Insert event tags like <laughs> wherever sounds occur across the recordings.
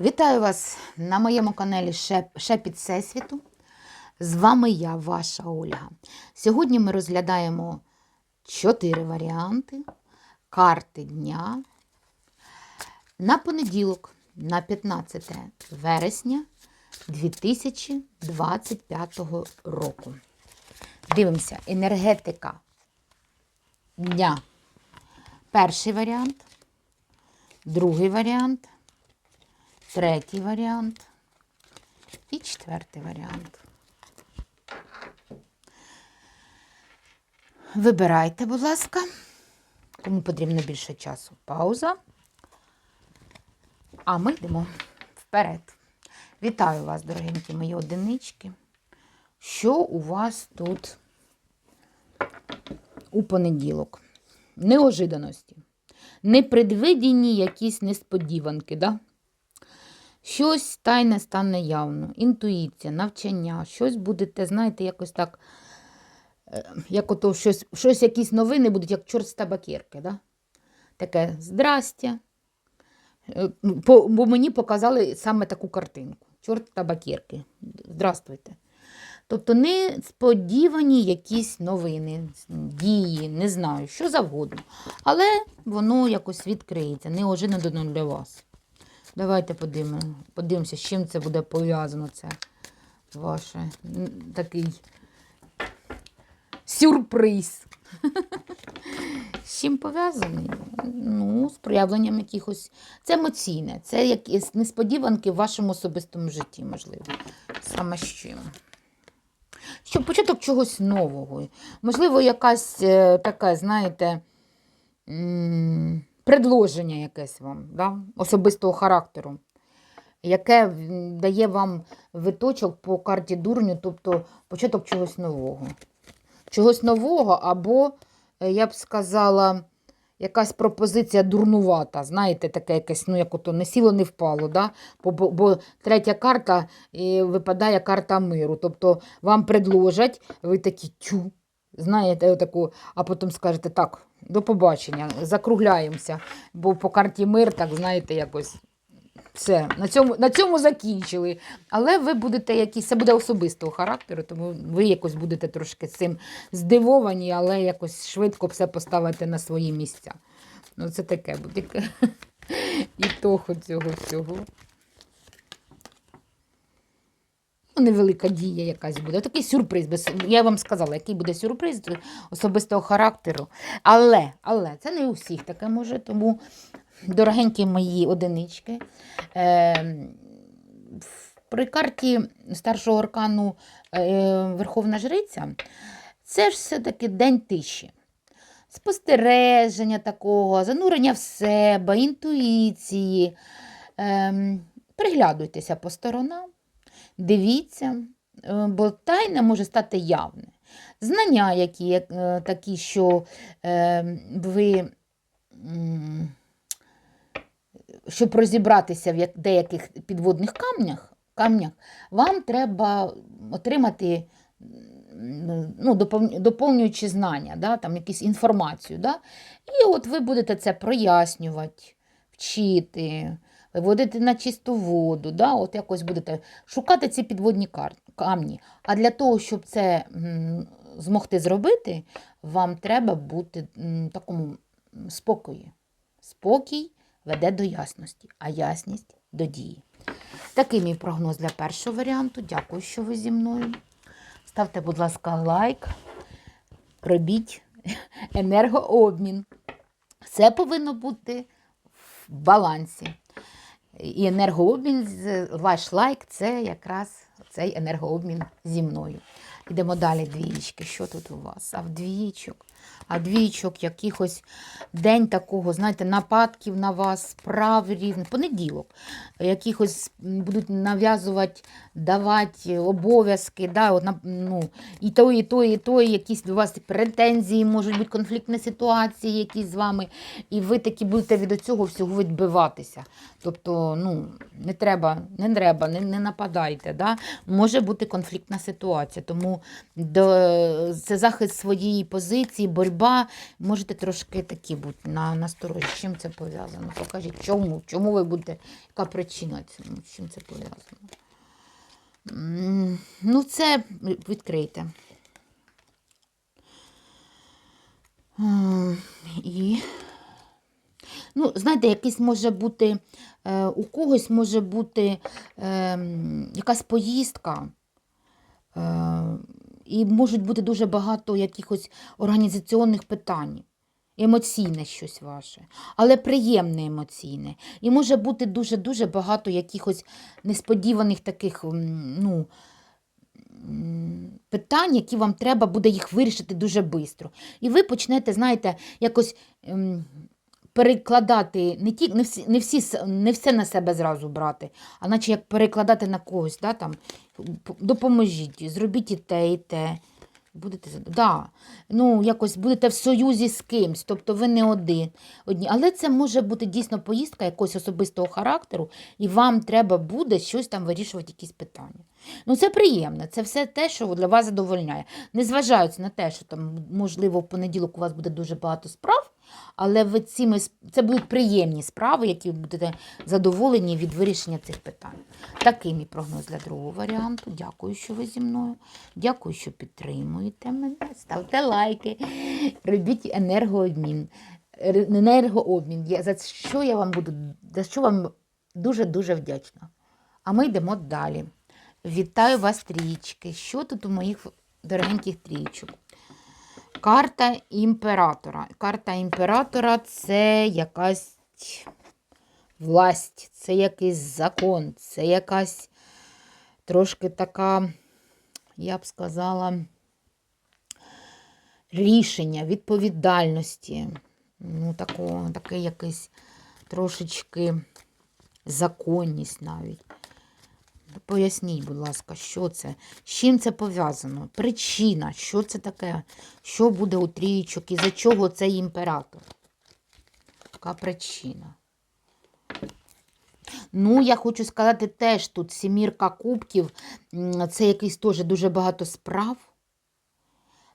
Вітаю вас на моєму каналі Шеп- Шепіт Всесвіту. З вами я, ваша Ольга. Сьогодні ми розглядаємо чотири варіанти карти дня на понеділок, на 15 вересня 2025 року. Дивимося, енергетика дня. Перший варіант, другий варіант третій варіант і четвертий варіант. Вибирайте, будь ласка, кому потрібно більше часу. Пауза. А ми йдемо вперед. Вітаю вас, дорогенькі мої одинички. Що у вас тут у понеділок? Неожиданості. Непредвидені якісь несподіванки, да? Щось тайне стане явно, інтуїція, навчання, щось будете, знаєте, якось так, е, як ото щось, щось якісь новини будуть, як чорт з табакерки. Да? Таке здрастя. Е, ну, бо мені показали саме таку картинку. Чорт табакерки. Здравствуйте. Тобто несподівані якісь новини, дії, не знаю, що завгодно. Але воно якось відкриється, неожиданно для вас. Давайте подивимо, подивимося, з чим це буде пов'язано. Це ваше такий сюрприз. <laughs> З чим пов'язаний? Ну, з проявленням якихось. Це емоційне, це якісь несподіванки в вашому особистому житті, можливо. Саме з чим. Щоб початок чогось нового. Можливо, якась е, таке, знаєте, предложення якесь вам, да? особистого характеру, яке дає вам виточок по карті дурню, тобто початок чогось нового. Чогось нового, або, е, я б сказала, якась пропозиція дурнувата. Знаєте, таке якесь, ну, як ото не сіло, не впало. Да? Бо, бо, бо третя карта е, випадає карта миру. Тобто вам предложать, ви такі тю, знаєте, отаку, а потім скажете так, до побачення, закругляємося. Бо по карті мир, так знаєте, якось. Все, на цьому, на цьому закінчили. Але ви будете якісь, це буде особистого характеру, тому ви якось будете трошки цим здивовані, але якось швидко все поставите на свої місця. Ну, це таке буде. <laughs> І того цього всього. Невелика дія якась буде. Такий сюрприз. Я вам сказала, який буде сюрприз особистого характеру. Але, але це не у всіх таке може, тому, дорогенькі мої одинички, е... при карті старшого аркану е... Верховна Жриця, це ж все-таки день тиші. Спостереження такого, занурення в себе, інтуїції. Ем, приглядуйтеся по сторонам, дивіться, е, бо тайне може стати явне. Знання, які е, такі, що е, ви, щоб розібратися в деяких підводних камнях, камнях, вам треба отримати ну, допов- доповнюючи знання, да, там якусь інформацію. Да? І от ви будете це прояснювати, вчити, виводити на чисту воду, да? от якось будете шукати ці підводні камні. А для того, щоб це змогти зробити, вам треба бути м, такому спокої. Спокій веде до ясності, а ясність до дії. Такий мій прогноз для першого варіанту. Дякую, що ви зі мною. Ставте, будь ласка, лайк, робіть <laughs> енергообмін. Все повинно бути в балансі. І енергообмін, ваш лайк це якраз цей енергообмін зі мною. Йдемо далі, двієчки. Що тут у вас? А в двічок? А двічок, якихось день такого, знаєте, нападків на вас, справ різних, понеділок. Якихось будуть нав'язувати, давати обов'язки, да, от, ну, і то, і то, і то, якісь до вас претензії, можуть бути конфліктні ситуації якісь з вами, і ви такі будете від цього всього відбиватися. Тобто, ну, не треба, не треба, не, не нападайте. Да? Може бути конфліктна ситуація, тому до, це захист своєї позиції, боротьба, можете трошки такі бути на насторожі. З чим це пов'язано? Покажіть, чому? Чому ви будете, яка причина цьому? З чим це пов'язано? Ну, це відкрийте. І, ну, знаєте, якийсь може бути, е, у когось може бути е, якась поїздка. Е, і можуть бути дуже багато якихось організаційних питань. Емоційне щось ваше, але приємне емоційне. І може бути дуже-дуже багато якихось несподіваних таких ну, питань, які вам треба буде їх вирішити дуже швидко. І ви почнете, знаєте, якось ем, перекладати не ті, не всі, не, всі, не все на себе зразу брати, а наче як перекладати на когось, да, там, допоможіть, зробіть і те, і те. Будете да. ну, якось будете в союзі з кимсь, тобто ви не один. Одні. Але це може бути дійсно поїздка якогось особистого характеру, і вам треба буде щось там вирішувати, якісь питання. Ну, це приємно, це все те, що для вас задовольняє. Незважаючи на те, що там, можливо, в понеділок у вас буде дуже багато справ, але ви цими, це будуть приємні справи, які ви будете задоволені від вирішення цих питань. Такий мій прогноз для другого варіанту. Дякую, що ви зі мною. Дякую, що підтримуєте мене. Ставте лайки, робіть енергообмін. Енергообмін. За що я вам буду, за що вам дуже-дуже вдячна. А ми йдемо далі. Вітаю вас, трічки. Що тут у моїх дорогеньких трічок? Карта імператора. Карта імператора це якась власть, це якийсь закон, це якась трошки така, я б сказала, рішення, відповідальності. Ну, такого, таке якесь трошечки законність навіть. Поясніть, будь ласка, що це? З чим це пов'язано? Причина, що це таке? Що буде у трійчок? І за чого цей імператор? Яка причина? Ну, я хочу сказати теж тут сімірка кубків, це якийсь теж дуже багато справ.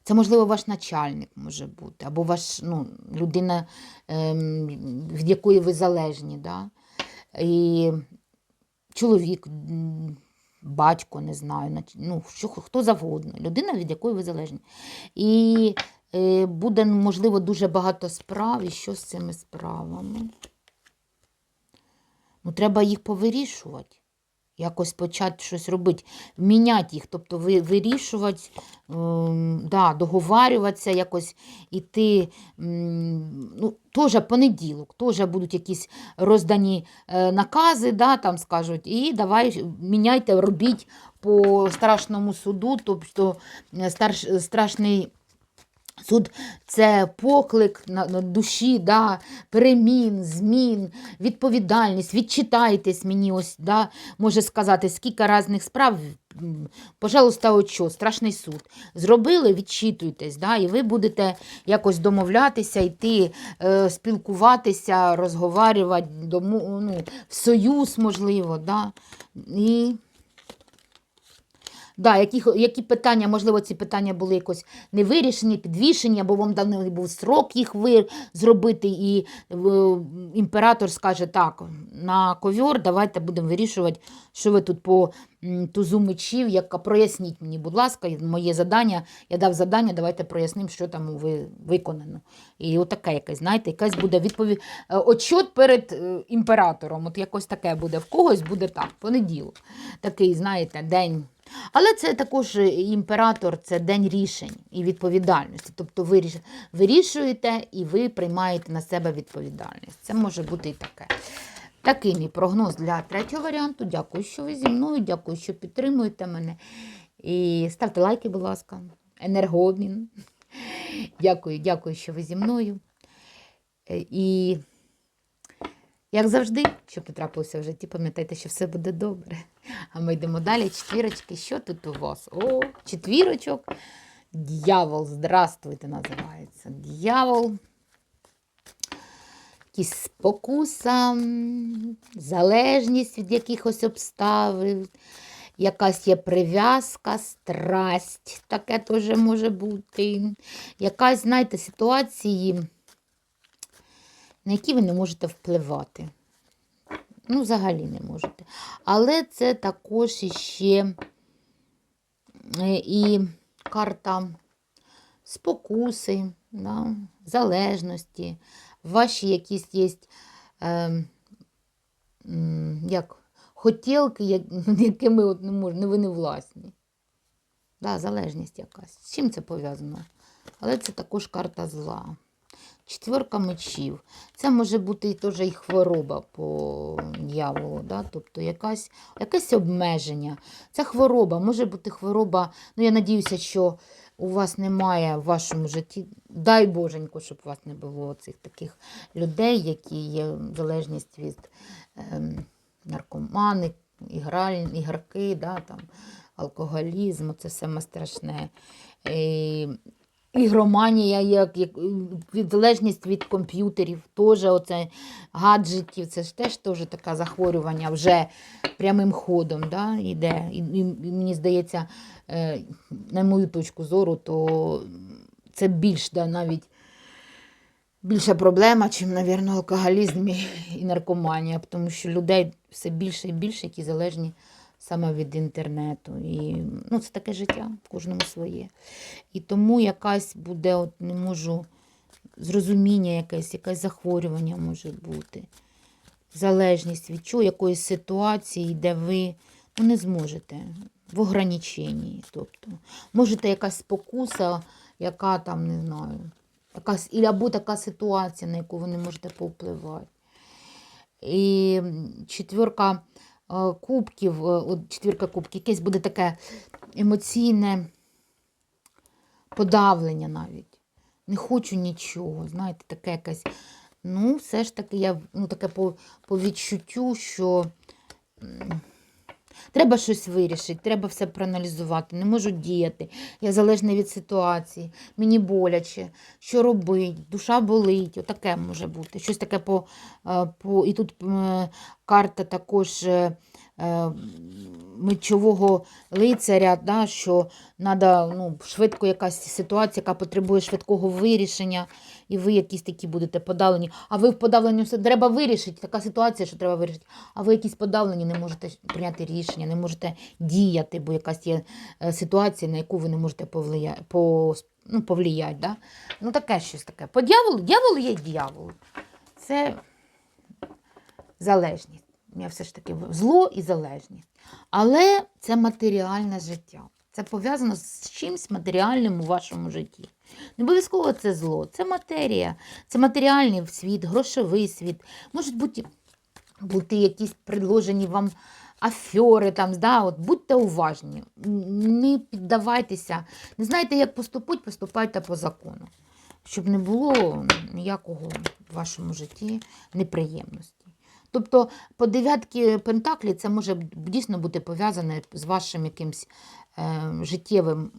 Це, можливо, ваш начальник може бути, або ваш, ну, людина, ем, від якої ви залежні. Да? І чоловік, батько, не знаю, ну, що, хто завгодно, людина, від якої ви залежні. І е, буде, можливо, дуже багато справ. І що з цими справами? Ну, треба їх повирішувати. Якось почати щось робити, міняти їх, тобто ви, вирішувати, ем, да, договарюватися, якось іти. Ну, теж понеділок, теж будуть якісь роздані е, накази, да, там скажуть, і давай міняйте, робіть по страшному суду, тобто е, старш, страшний. Суд це поклик на, душі, да, перемін, змін, відповідальність. Відчитайтесь мені, ось, да, може сказати, скільки різних справ. Пожалуйста, от що, страшний суд. Зробили, відчитуйтесь, да, і ви будете якось домовлятися, йти, е, спілкуватися, розговарювати, дому, ну, в союз, можливо. Да, і... Да, які, які питання, можливо, ці питання були якось не вирішені, підвішені, або вам давно був срок їх ви, зробити, і імператор скаже, так, на ковьор давайте будемо вирішувати, що ви тут по тузу мечів, яка проясніть мені, будь ласка, моє завдання, я дав завдання, давайте прояснимо, що там ви, виконано. І отаке якесь, знаєте, якась буде відповідь, е, отчот перед е, імператором, от якось таке буде, в когось буде так, понеділок, такий, знаєте, день. Але це також е, імператор, це день рішень і відповідальності. Тобто ви вирішуєте і ви приймаєте на себе відповідальність. Це може бути і таке. Такий мій прогноз для третього варіанту. Дякую, що ви зі мною, дякую, що підтримуєте мене. І ставте лайки, будь ласка, енергообмін. Дякую, дякую, що ви зі мною. Е, І як завжди, що потрапилося в житті, пам'ятайте, що все буде добре. А ми йдемо далі. Четвірочки. Що тут у вас? О, четвірочок. Дьявол, здравствуйте, називається. Дьявол. Якісь спокуса, залежність від якихось обставин, якась є прив'язка, страсть, таке теж може бути. Якась, знаєте, ситуації, на які ви не можете впливати. Ну, взагалі не можете. Але це також іще е, і карта спокуси, да, залежності, ваші якісь є е, як, хотілки, як, <laughs> якими от не можна, ви не власні. Да, залежність якась. З чим це пов'язано? Але це також карта зла. Четверка мечів. Це може бути і теж і хвороба по дьяволу, да? тобто якась, якесь обмеження. Це хвороба, може бути хвороба. Ну, я надіюся, що у вас немає в вашому житті, дай Боженько, щоб у вас не було цих таких людей, які є залежність від ем, наркомани, іграль, ігроки, да, там, алкоголізм, це саме страшне. Е, Ігроманія, як, як від залежність від комп'ютерів, теж оце гаджетів, це ж теж теж таке захворювання вже прямим ходом да, йде. І, і, і мені здається, е, на мою точку зору, то це більш да, навіть більша проблема, чим, мабуть, алкоголізм і наркоманія, тому що людей все більше і більше, які залежні саме від інтернету. І ну, це таке життя, в кожному своє. І тому якась буде, от не можу, зрозуміння якесь, якесь захворювання може бути. Залежність від чого, якоїсь ситуації, де ви ну, не зможете в ограниченні. Тобто, можете якась спокуса, яка там, не знаю, якась, або така ситуація, на яку ви не можете повпливати. І четверка кубків, е, от четвірка кубків, якесь буде таке емоційне подавлення навіть. Не хочу нічого, знаєте, таке якесь. Ну, все ж таки, я ну, таке по, по відчуттю, що треба щось вирішити, треба все проаналізувати, не можу діяти. Я залежна від ситуації, мені боляче, що робити, душа болить, отаке може бути. Щось таке по. е, по і тут е, карта також. Е, Мечового лицаря, да, що треба ну, швидко якась ситуація, яка потребує швидкого вирішення, і ви якісь такі будете подавлені. А ви в подавленні все треба вирішити, така ситуація, що треба вирішити. А ви якісь подавлені, не можете прийняти рішення, не можете діяти, бо якась є е, ситуація, на яку ви не можете повлия... по... ну, повлияти. Да? Ну, таке щось таке. По дьяволу, дьявол є дьявол. Це залежність. Я все ж таки зло і залежність. Але це матеріальне життя. Це пов'язано з чимось матеріальним у вашому житті. Не обов'язково це зло, це матерія, це матеріальний світ, грошовий світ. Можуть бути, бути якісь предложені вам афьори, там, да, от, будьте уважні, не піддавайтеся, не знаєте, як поступити, поступайте по закону, щоб не було ніякого в вашому житті неприємності. Тобто по дев'ятки Пентаклі це може дійсно бути пов'язане з вашим якимсь е, життєвим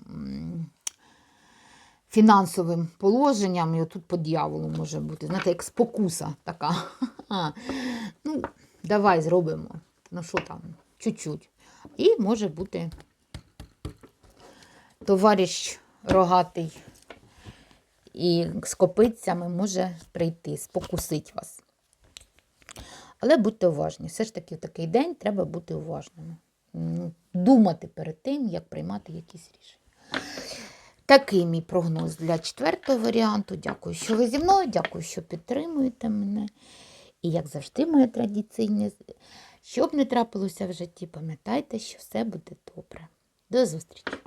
фінансовим положенням. І отут по дьяволу може бути. Знаєте, як спокуса така. <laughs> ну, давай зробимо. Ну що там, чуть-чуть. І може бути товариш рогатий і з копицями може прийти, спокусить вас. Але будьте уважні. Все ж таки в такий день треба бути уважними. Думати перед тим, як приймати якісь рішення. Такий мій прогноз для четвертого варіанту. Дякую, що ви зі мною, дякую, що підтримуєте мене. І, як завжди, моє традиційне, що б не трапилося в житті, пам'ятайте, що все буде добре. До зустрічі!